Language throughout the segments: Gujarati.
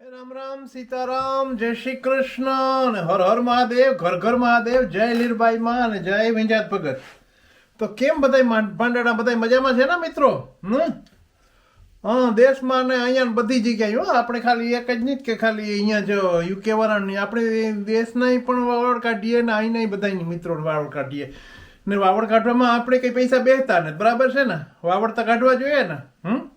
રામ રામ, સીતારામ, જય શ્રી કૃષ્ણ અને હર હર મહાદેવ, ઘર ઘર મહાદેવ, જય લીરબાઈ માં અને જય વિંજાત ભગત. તો કેમ બધાય પાંડડા બધા મજામાં છે ને મિત્રો? હમ? હા, દેશમાં ને અહીંયા બધી જગ્યાએ હો, આપણે ખાલી એક જ નહીં કે ખાલી અહીંયા જો યુકે વાળાની આપણે દેશના પણ વાવડ કાઢીએ ને અહીંના બધાની મિત્રો વાવડ કાઢીએ ને વાવડ કાઢવામાં આપણે કંઈ પૈસા બેસતા ને બરાબર છે ને? વાવડ તો કાઢવા જોઈએ ને, હમ?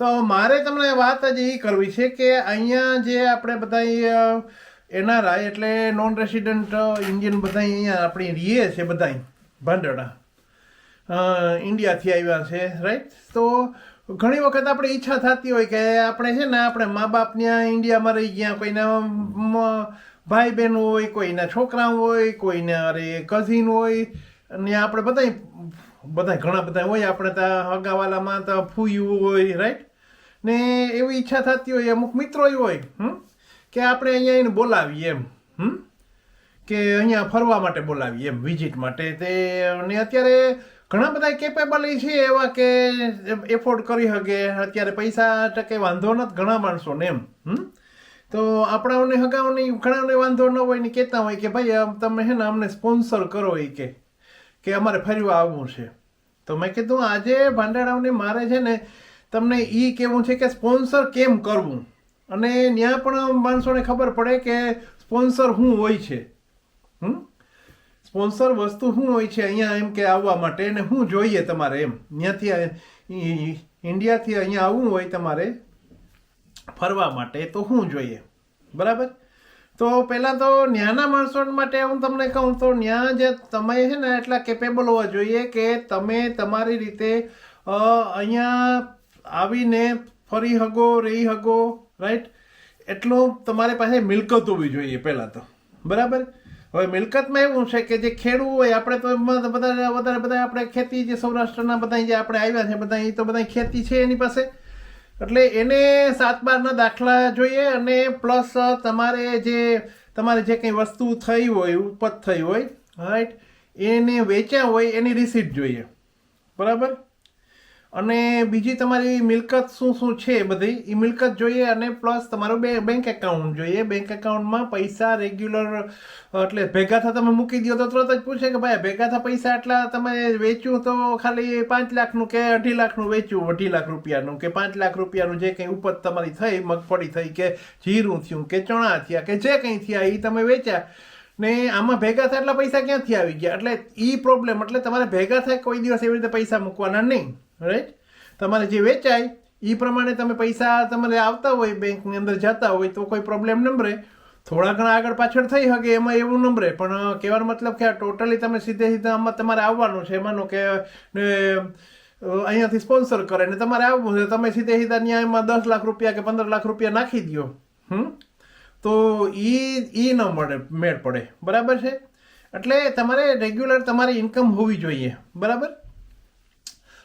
તો મારે તમને વાત જ એ કરવી છે કે અહીંયા જે આપણે બધા એનઆરઆઈ એટલે નોન રેસિડન્ટ ઇન્ડિયન બધા અહીંયા આપણી રીએ છે બધા ભાંડડા. ઇન્ડિયાથી આવ્યા છે રાઈટ તો ઘણી વખત આપણે ઈચ્છા થતી હોય કે આપણે છે ને આપણે મા બાપ ત્યાં ઇન્ડિયામાં રહી ગયા, કોઈના ભાઈ બહેન હોય, કોઈના છોકરા હોય, કોઈના અરે કઝિન હોય, અને આપણે બધા બધા ઘણા બધા હોય, આપણે ત્યાં અગાવાલામાં તો ફૂયું હોય રાઈટ ને એવી ઈચ્છા થતી હોય, અમુક મિત્રો હોય, હમ, કે આપણે અહીંયા એને બોલાવીએ એમ, હમ, કે અહીંયા ફરવા માટે બોલાવીએ એમ વિઝિટ માટે. તે ને અત્યારે ઘણા બધા કેપેબલ છે એવા કે એફોર્ડ કરી શકે અત્યારે પૈસા ટકે વાંધો નથી ઘણા માણસોને એમ, હમ. તો આપણાઓને હગાઓને ઘણાને વાંધો ન હોય ને કહેતા હોય કે ભાઈ તમે હે ને અમને સ્પોન્સર કરો એ કે કે અમારે ફરવા આવવું છે. તો મેં કીધું, આજે ભાંડારાઓને મારે છે ને તમને એ કહેવું છે કે સ્પોન્સર કેમ કરવું? અને ત્યાં પણ માણસોને ખબર પડે કે સ્પોન્સર શું હોય છે. હમ? સ્પોન્સર વસ્તુ શું હોય છે અહીંયા એમ કે આવવા માટે અને શું જોઈએ તમારે એમ. ત્યાંથી ઇન્ડિયાથી અહીંયા આવવું હોય તમારે ફરવા માટે તો શું જોઈએ. બરાબર? તો પહેલાં તો ન્યાના માણસો માટે હું તમને કહું તો ન્યા જે તમે છે ને એટલા કેપેબલ હોવા જોઈએ કે તમે તમારી રીતે અહીંયા આવીને ફરી હગો રહી હગો રાઈટ એટલો તમારી પાસે મિલકત હોવી જોઈએ પહેલાં તો. બરાબર? હવે મિલકતમાં એવું છે કે જે ખેડૂ હોય, આપણે તો બધા, વધારે બધા આપણે ખેતી જે સૌરાષ્ટ્રના બધા જે આપણે આવ્યા છે, બધા એ તો બધા ખેતી છે એની પાસે. એટલે એને સાત બારના દાખલા જોઈએ અને પ્લસ તમારે જે તમારે જે કંઈ વસ્તુ થઈ હોય ઉત્પત્ત થઈ હોય રાઈટ એને વેચ્યા હોય એની રિસીપ્ટ જોઈએ. બરાબર? અને બીજી તમારી મિલકત શું શું છે બધી? એ મિલકત જોઈએ અને પ્લસ તમારું બે બેંક એકાઉન્ટ જોઈએ. બેંક એકાઉન્ટમાં પૈસા રેગ્યુલર એટલે ભેગા થા તમે મૂકી દો તો તરત જ પૂછે કે ભાઈ, ભેગા થા પૈસા એટલા તમે વેચ્યું તો ખાલી પાંચ લાખનું કે અઢી લાખનું વેચ્યું, અઢી લાખ રૂપિયાનું કે પાંચ લાખ રૂપિયાનું જે કંઈ ઉપજ તમારી થઈ, મગફળી થઈ કે જીરું થયું કે ચણા થયા કે જે કંઈ થયા એ તમે વેચ્યા. ને આમાં ભેગા થાય એટલા પૈસા ક્યાંથી આવી ગયા? એટલે એ પ્રોબ્લેમ એટલે તમારે ભેગા થાય કોઈ દિવસ એવી રીતે પૈસા મૂકવાના નહીં. રાઈટ તમારે જે વેચાય એ પ્રમાણે તમે પૈસા તમારે આવતા હોય બેંકની અંદર જતા હોય તો કોઈ પ્રોબ્લેમ નંબરે થોડા ઘણા આગળ પાછળ થઈ શકે, એમાં એવું નંબરે પણ કહેવાનો મતલબ કે આ ટોટલી તમે સીધે સીધા આમાં તમારે આવવાનું છે. માનો કે અહીંયાથી સ્પોન્સર કરે ને તમારે આવવું છે, તમે સીધે સીધા ત્યાં એમાં દસ લાખ રૂપિયા કે પંદર લાખ રૂપિયા નાખી દો હમ? તો ઈ ઈ ન મળે, મેળ પડે. બરાબર છે? એટલે તમારે રેગ્યુલર તમારી ઇન્કમ હોવી જોઈએ. બરાબર?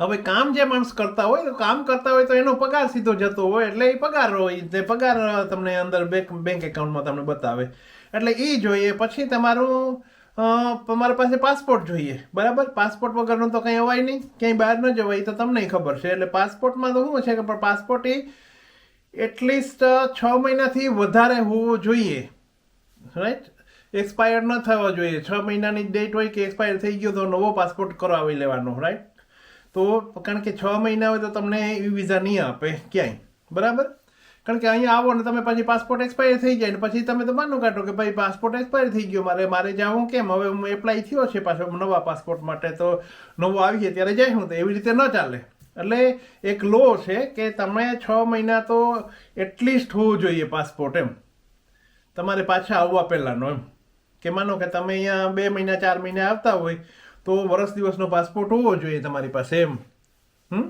હવે કામ જે માણસ કરતા હોય તો કામ કરતા હોય તો એનો પગાર સીધો જતો હોય, એટલે એ પગાર હોય. તે પગાર તમને અંદર બેંક બેંક એકાઉન્ટમાં તમને બતાવે. એટલે એ જોઈએ, પછી તમારું તમારી પાસે પાસપોર્ટ જોઈએ. બરાબર? પાસપોર્ટ વગરનો તો કંઈ અવાય નહીં. ક્યાંય બહાર ન જવાય તો તમને ખબર છે. એટલે પાસપોર્ટમાં તો શું છે કે, પણ પાસપોર્ટ એ એટલીસ્ટ છ મહિનાથી વધારે હોવો જોઈએ. રાઈટ એક્સપાયર ન થવો જોઈએ. છ મહિનાની ડેટ હોય કે એક્સપાયર થઈ ગયો તો નવો પાસપોર્ટ કરાવી લેવાનો. રાઈટ તો કારણ કે છ મહિના હોય તો તમને એ વિઝા નહીં આપે ક્યાંય. બરાબર? કારણ કે અહીંયા આવો ને તમે પછી પાસપોર્ટ એક્સપાયર થઈ જાય ને પછી તમે તો માનો કાઢો કે ભાઈ પાસપોર્ટ એક્સપાયર થઈ ગયો, મારે મારે જાવું કેમ? હવે હું એપ્લાય થયો છે પાછો નવા પાસપોર્ટ માટે તો નવો આવી જાય ત્યારે જાય હું તો. એવી રીતે ન ચાલે. એટલે એક લો છે કે તમે છ મહિના તો એટલીસ્ટ હોવું જોઈએ પાસપોર્ટ એમ. તમારે પાછા આવવા પહેલાંનો એમ. કે માનો કે તમે અહીંયા બે મહિના, ચાર મહિના આવતા હોય તો વર્ષ દિવસનો પાસપોર્ટ હોવો જોઈએ તમારી પાસે એમ. હમ?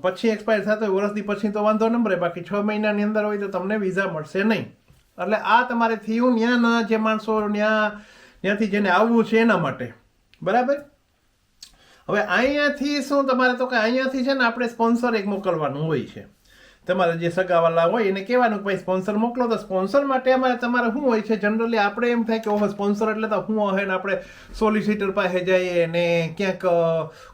પછી એક્સપાયર થતો હોય વર્ષથી પછી તો વાંધો ન મળે, બાકી છ મહિનાની અંદર હોય તો તમને વિઝા મળશે નહીં. એટલે આ તમારે થયું ત્યાંના જે માણસો ત્યાં ત્યાંથી જેને આવવું છે એના માટે. બરાબર? હવે અહીંયાથી શું, તમારે તો કે અહીંયાથી છે ને આપણે સ્પોન્સર એક મોકલવાનું હોય છે. તમારે જે સગાવાલા હોય એને કહેવાનું કે ભાઈ સ્પોન્સર મોકલો તો સ્પોન્સર માટે અમારે તમારે શું હોય છે? જનરલી આપણે એમ થાય કે ઓહો સ્પોન્સર એટલે તો શું હોય ને આપણે સોલિસિટર પાસે જઈએ ને ક્યાંક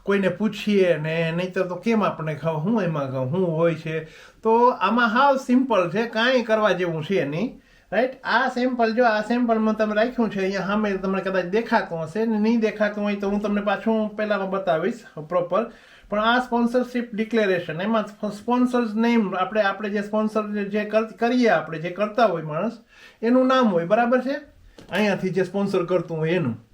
કોઈને પૂછીએ ને નહીં તો કેમ આપણે શું એમાં શું હોય છે? તો આમાં હાવ સિમ્પલ છે, કાંઈ કરવા જેવું છે નહીં. રાઈટ આ સેમ્પલ જો, આ સેમ્પલમાં તમે રાખ્યું છે, અહીંયા સામે તમને કદાચ દેખાતું હશે ને નહીં દેખાતું હોય તો હું તમને પાછું પહેલાંમાં બતાવીશ પ્રોપર પણ આ સ્પોન્સરશિપ ડિક્લેરેશન એમાં સ્પોન્સર્સ નેમ આપણે આપણે જે સ્પોન્સર જે કર- કરીએ આપણે, જે કરતા હોય માણસ, એનું નામ હોય, બરાબર છે? અહીંયાથી જે સ્પોન્સર કરતું હોય એનું.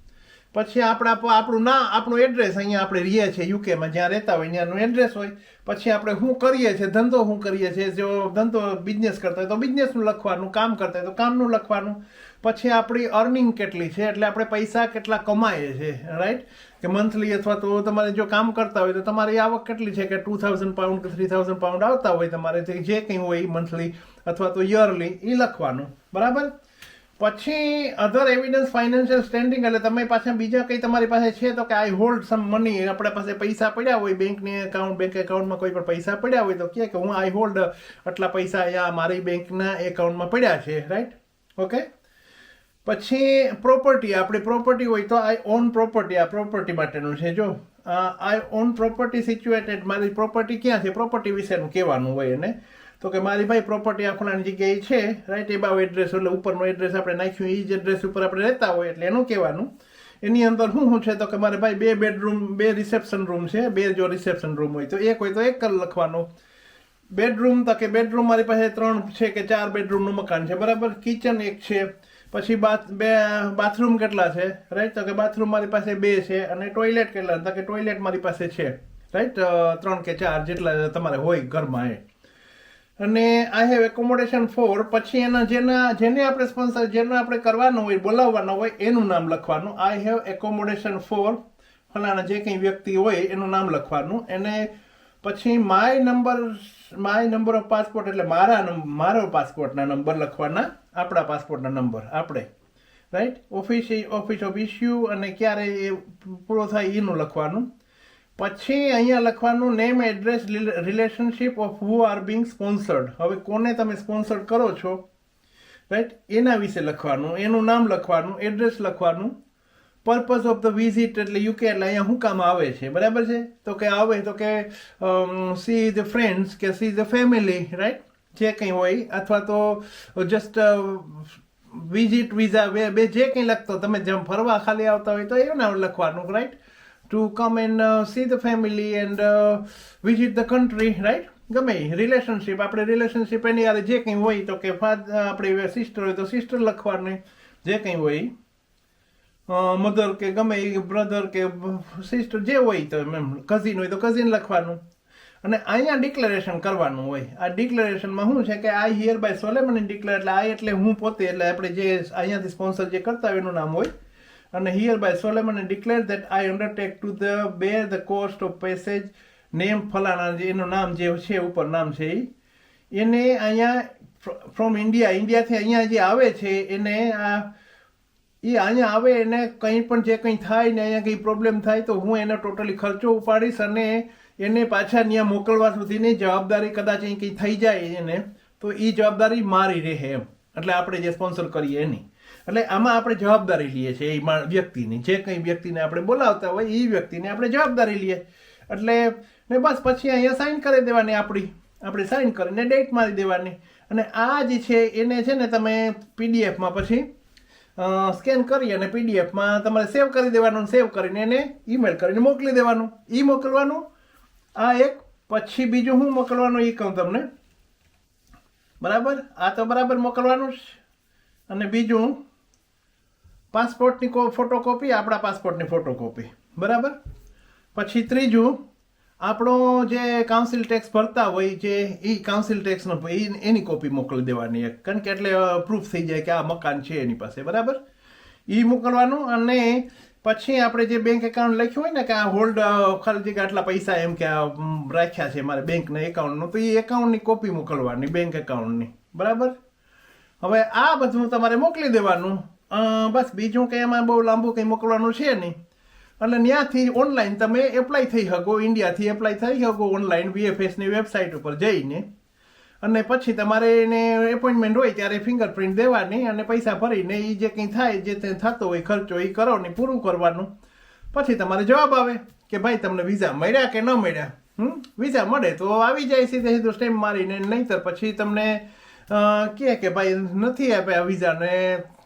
પછી આપણા આપણું ના આપણું એડ્રેસ અહીંયા આપણે રહીએ છીએ યુકેમાં જ્યાં રહેતા હોય, ત્યાંનું એડ્રેસ હોય. પછી આપણે શું કરીએ છીએ, ધંધો શું કરીએ છીએ, જો ધંધો બિઝનેસ કરતા હોય તો બિઝનેસનું લખવાનું, કામ કરતા હોય તો કામનું લખવાનું. પછી આપણી અર્નિંગ કેટલી છે, એટલે આપણે પૈસા કેટલા કમાઈએ છીએ રાઈટ કે મંથલી અથવા તો તમારે જો કામ કરતા હોય તો તમારી આવક કેટલી છે? કે ટુ થાઉઝન્ડ પાઉન્ડ કે થ્રી થાઉઝન્ડ પાઉન્ડ આવતા હોય તમારે તે જે કંઈ હોય મંથલી અથવા તો યરલી એ લખવાનું. બરાબર? પછી અધર એવિડન્સ ફાઇનાન્શિયલ સ્ટેન્ડિંગ એટલે તમે પાછા બીજા કંઈ તમારી પાસે છે તો કે આઈ હોલ્ડ સમ મની આપણા પાસે પૈસા પડ્યા હોય બેંકની એકાઉન્ટ બેંક એકાઉન્ટમાં કોઈ પણ પૈસા પડ્યા હોય તો કહે કે હું આઈ હોલ્ડ આટલા પૈસા અહીંયા મારી બેંકના એકાઉન્ટમાં પડ્યા છે રાઈટ ઓકે પછી પ્રોપર્ટી આપણી પ્રોપર્ટી હોય તો આઈ ઓન પ્રોપર્ટી આ પ્રોપર્ટી માટેનું છે. જો આઈ ઓન પ્રોપર્ટી સિચ્યુએટેડ મારી પ્રોપર્ટી ક્યાં છે? પ્રોપર્ટી વિશેનું કહેવાનું હોય એને. તો કે મારી ભાઈ પ્રોપર્ટી આ જગ્યાએ છે રાઈટ એ બાવ એડ્રેસ એટલે ઉપરનો એડ્રેસ આપણે નાખ્યું એ જ એડ્રેસ ઉપર આપણે રહેતા હોય એટલે એનું કહેવાનું. એની અંદર શું શું છે? તો કે મારે ભાઈ બે બેડરૂમ બે રિસેપ્શન રૂમ છે, બે જો રિસેપ્શન રૂમ હોય તો એક હોય તો એક કલ લખવાનું. બેડરૂમ તો કે બેડરૂમ મારી પાસે ત્રણ છે કે ચાર બેડરૂમનું મકાન છે, બરાબર? કિચન એક છે. પછી બાથ, બે, બાથરૂમ કેટલા છે? રાઈટ તો કે બાથરૂમ મારી પાસે બે છે અને ટોયલેટ કેટલા? તો કે ટોયલેટ મારી પાસે છે. રાઈટ ત્રણ કે ચાર જેટલા તમારે હોય ઘરમાં એ. અને આઈ હેવ એકોમોડેશન ફોર પછી એના જેના, જેને આપણે સ્પોન્સર જેને આપણે કરવાનું હોય, બોલાવવાનો હોય, એનું નામ લખવાનું. આઈ હેવ એકોમોડેશન ફોર ફલાણા જે કંઈ વ્યક્તિ હોય, એનું નામ લખવાનું. એને પછી my number my number of passport એટલે મારા મારો પાસપોર્ટના નંબર લખવાના. આપણા પાસપોર્ટના નંબર, આપણે. Right office office of issue અને ક્યારે એ પૂરો થાય એનું લખવાનું. પછી અહીંયા લખવાનું name address relationship of who are being sponsored હવે કોને તમે સ્પોન્સર્ડ કરો છો? રાઈટ એના વિશે લખવાનું, એનું નામ લખવાનું એડ્રેસ લખવાનું. પર્પઝ ઓફ ધ વિઝિટ એટલે યુકે એટલે અહીંયા શું કામ આવે છે? બરાબર છે? તો કે આવે, તો કે સી ધ ફ્રેન્ડ્સ કે સી ધ ફેમિલી રાઈટ જે કંઈ હોય, અથવા તો જસ્ટ વિઝિટ વિઝા બે બે જે કંઈ લખતો, તમે જેમ ફરવા ખાલી આવતા હોય તો એવું ના લખવાનું right to come and see the family and visit the country right ગમે રિલેશનશીપ આપણે રિલેશનશિપ એની યારે જે કંઈ હોય તો કે આપણે સિસ્ટર હોય તો સિસ્ટર લખવાની, જે કંઈ હોય મધર કે ગમે બ્રધર કે સિસ્ટર જે હોય તો એમ કઝિન હોય તો કઝિન લખવાનું. અને અહીંયા ડિક્લેરેશન કરવાનું હોય. આ ડિક્લેરેશનમાં શું છે કે આ હિયર બાય સોલેમની ડિક્લેર એટલે આ એટલે હું પોતે, એટલે આપણે જે અહીંયાથી સ્પોન્સર જે કરતા હોય એનું નામ હોય. અને here by solemnly declare that I undertake to the bear the cost of passage name ફલાણા, જે એનું નામ જે છે, ઉપર નામ છે એ એને અહીંયા ફ્રોમ ઇન્ડિયા ઇન્ડિયાથી અહીંયા જે આવે છે, એને આ એ અહીંયા આવે એને કંઈ પણ જે કંઈ થાય ને અહીંયા કંઈ પ્રોબ્લેમ થાય તો હું એને ટોટલી ખર્ચો ઉપાડીશ અને એને પાછા ત્યાં મોકલવા સુધીની જવાબદારી કદાચ અહીં કંઈ થઈ જાય એને, તો એ જવાબદારી મારી રહે એમ. એટલે આપણે જે સ્પોન્સર કરીએ એની. એટલે આમાં આપણે જવાબદારી લઈએ છીએ એ વ્યક્તિની. જે કંઈ વ્યક્તિને આપણે બોલાવતા હોય એ વ્યક્તિને આપણે જવાબદારી લઈએ. એટલે ને બસ પછી અહીંયા સાઇન કરી દેવાની આપણી. આપણે સાઈન કરીને ડેટ મારી દેવાની. અને આ જે છે એને છે ને તમે પીડીએફમાં પછી સ્કેન કરી અને પીડીએફમાં તમારે સેવ કરી દેવાનું સેવ કરીને એને ઈમેલ કરીને મોકલી દેવાનું. એ મોકલવાનું આ એક, પછી બીજું હું મોકલવાનું એ કહું તમને. બરાબર? આ તો બરાબર મોકલવાનું જ. અને બીજું, પાસપોર્ટની કો, ફોટોકોપી, આપણા પાસપોર્ટની ફોટોકોપી. બરાબર? પછી ત્રીજું, આપણો જે કાઉન્સિલ ટેક્સ ભરતા હોય, જે એ કાઉન્સિલ ટેક્સનો એની કોપી મોકલી દેવાની એક. કારણ કે એટલે પ્રૂફ થઈ જાય કે આ મકાન છે એની પાસે. બરાબર? એ મોકલવાનું અને પછી આપણે જે બેંક એકાઉન્ટ લખ્યું હોય ને કે આ હોલ્ડ ખાલી કે આટલા પૈસા એમ કે રાખ્યા છે મારે બેંકના એકાઉન્ટનું તો એ એકાઉન્ટની કોપી મોકલવાની બેંક એકાઉન્ટની બરાબર? હવે આ બધું તમારે મોકલી દેવાનું. બસ બીજું કંઈ એમાં બહુ લાંબુ કંઈ મોકલવાનું છે નહીં. એટલે ત્યાંથી ઓનલાઈન તમે એપ્લાય થઈ શકો ઇન્ડિયાથી એપ્લાય થઈ શકો ઓનલાઈન વીએફએસની વેબસાઇટ ઉપર જઈને. અને પછી તમારે એને એપોઇન્ટમેન્ટ હોય ત્યારે ફિંગરપ્રિન્ટ દેવાની અને પૈસા ભરીને એ જે કંઈ થાય, જે તે થતો હોય, ખર્ચો એ કરો ને પૂરું કરવાનું. પછી તમારે જવાબ આવે કે ભાઈ તમને વિઝા મળ્યા કે ન મળ્યા? હમ? વિઝા મળે તો આવી જાય સીધે સીધું સ્ટેમ્પ મારીને, નહીંતર પછી તમને કહે કે ભાઈ નથી આપ્યા વિઝાને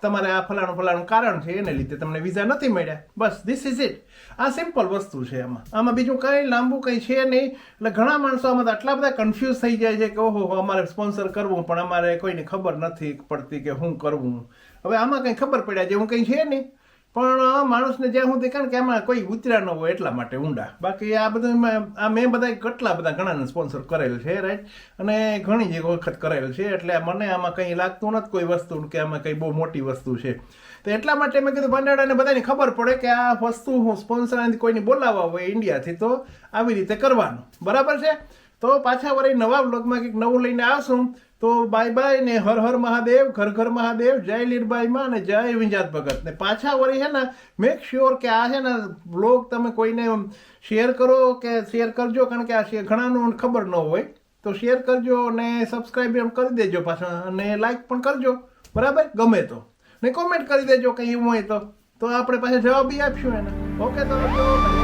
તમારે આ ફલાણું ફલાણું કારણ છે, એને લીધે તમને વિઝા નથી મળ્યા. બસ ધીસ ઇઝ ઇટ આ સિમ્પલ વસ્તુ છે આમાં. આમાં બીજું કંઈ લાંબુ કંઈ છે નહીં. એટલે ઘણા માણસો આમાં આટલા બધા કન્ફ્યુઝ થઈ જાય છે કે ઓહો અમારે સ્પોન્સર કરવું, પણ અમારે કોઈને ખબર નથી પડતી કે શું કરવું. હવે આમાં કંઈ ખબર પડ્યા જેવું કંઈ છે નહીં. પણ માણસને જ્યાં સુધી કારણ કે આમાં કોઈ ઉતર્યા ન હોય એટલા માટે ઊંડા. બાકી આ બધું આ મેં બધા કેટલા બધા ઘણાને સ્પોન્સર કરેલ છે રાઈટ અને ઘણી જ વખત કરેલ છે, એટલે મને આમાં કંઈ લાગતું નથી કોઈ વસ્તુ કે આમાં કંઈ બહુ મોટી વસ્તુ છે. તો એટલા માટે મેં કીધું ભંડારાને બધાને ખબર પડે કે આ વસ્તુ હું સ્પોન્સર કોઈને બોલાવવા હોય ઇન્ડિયાથી, તો આવી રીતે કરવાનું. બરાબર છે? તો પાછા વળી નવા બ્લોગમાં કંઈક નવું લઈને આવશું. તો બાય બાય ને હર હર મહાદેવ, ઘર ઘર મહાદેવ, જય લીરબાઈમાં અને જય વિંજાત ભગત. ને પાછા વળી છે ને મેક શ્યોર કે આ છે ને બ્લોગ તમે કોઈને શેર કરો કે શેર કરજો, કારણ કે આ ઘણાનું ખબર ન હોય. તો શેર કરજો અને સબસ્ક્રાઈબ કરી દેજો પાછા અને લાઈક પણ કરજો. બરાબર? ગમે તો. ને કોમેન્ટ કરી દેજો કંઈ એવું હોય તો. તો આપણે પાસે જવાબ બી આપશું એને. ઓકે તો